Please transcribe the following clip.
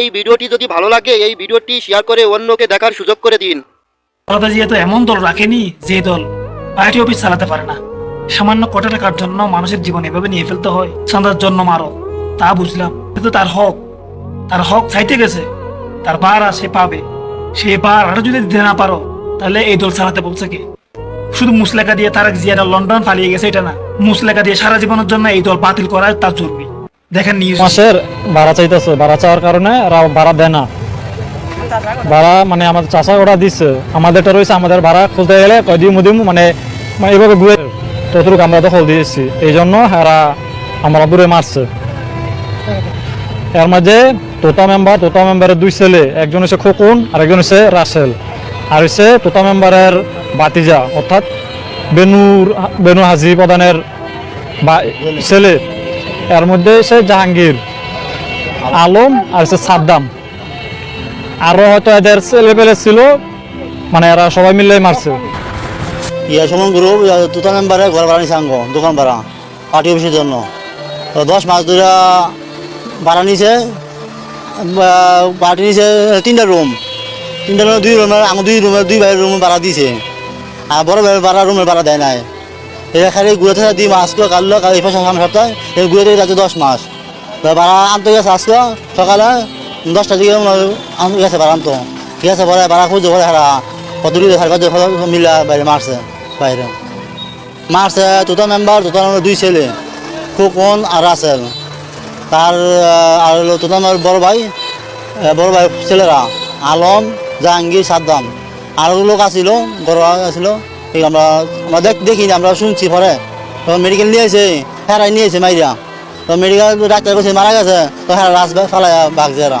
এই ভিডিওটি যদি ভালো লাগে, এই ভিডিওটি শেয়ার করে অন্যকে দেখার সুযোগ করে দিন। আলাদা যেহেতু এমন দল রাখেনি, যে দল পার্টি অফিস চালাতে পারে না। সামান্য কোটা টাকার জন্য মানুষের জীবন এভাবে নিয়ে ফেলতে হয়, চাঁদার জন্য মারো। তা বুঝলাম, কিন্তু তার হক তার হক চাইতে গেছে। তার বার সে পাবে। সে বার আরও যদি দিতে না পারো, তাহলে এই দল চালাতে বলছে কি? শুধু মুসলেখা দিয়ে তারাক জিয়ারা লন্ডন পালিয়ে গেছে, এটা না। মুসলেখা দিয়ে সারা জীবনের জন্য এই দল বাতিল করায় তার জরুরি দেখেন নিউজ মাসের ভাড়া চাইতেছে, ভাড়া চাওয়ার কারণে ভাড়া দেয় না। ভাড়া মানে আমাদের চাষা ওরা দিচ্ছে আমাদেরটা রয়েছে, আমাদের ভাড়া খুলতে গেলে মানে মানে এভাবে ঘুরে ততটুকু আমরা দিয়েছি। এই জন্য এরা আমরা দূরে মারছে। এর মাঝে তোতা মেম্বার তোতা মেম্বারের দুই ছেলে। একজন হচ্ছে খোকন আর একজন হচ্ছে রাসেল। আর হচ্ছে তোতা মেম্বারের বাতিজা অর্থাৎ বেনুর বেনু হাজি প্রধানের ছেলে। এর মধ্যে হচ্ছে জাহাঙ্গীর, আলম আর হচ্ছে সাদ্দাম। আরও হয়তো এদের ছেলে পেলে ছিল মানে এরা সবাই মিলে মারছে। ইয়া সমন গ্রুপ দুটা মেম্বারে ঘর ভাড়া আঙ্গ, দোকান ভাড়া, পার্টি অফিসের জন্য। দশ মাস ধরে ভাড়া নিছে পার্টি নিছে তিনটা রুম। তিনটা রুমে দুই রুমের আঙ্গ দুই রুমের দুই বাইরের রুম ভাড়া দিছে। আর বড় ভাইয়ের ভাড়া রুমের ভাড়া দেয় নাই। এটা খালি ঘুরে থেকে দুই মাস করে কাটলো কাল এই সামনে সপ্তাহে এই ঘুরে থেকে যাচ্ছে দশ মাস। ভাড়া আনতে গেছে আজকে, সকালে দশটা দিকে আনতে গেছে আনতো। ঠিক আছে, পরে ভাড়া খুঁজে, পরে হারা কত দূরে সাড়ে মিলা বাইরে মারছে বাইরে। মারছে দুটো মেম্বার দুটা দুই ছেলে, খোকন আর রাসেল। তার আর দুটো বড় ভাই বড় ভাই ছেলেরা, আলম, জাহাঙ্গীর, সাদ্দাম। আরও লোক আসিল বড় আসিল আমরা আমরা দেখ দেখিনি আমরা শুনছি পরে। তখন মেডিকেল নিয়েছে হেরাই নিয়েছে মাইরা। তো মেডিকেল ডাক্তার কাছে মারা গেছে। তো হ্যাঁ রাস ফেলায় ভাগছে এরা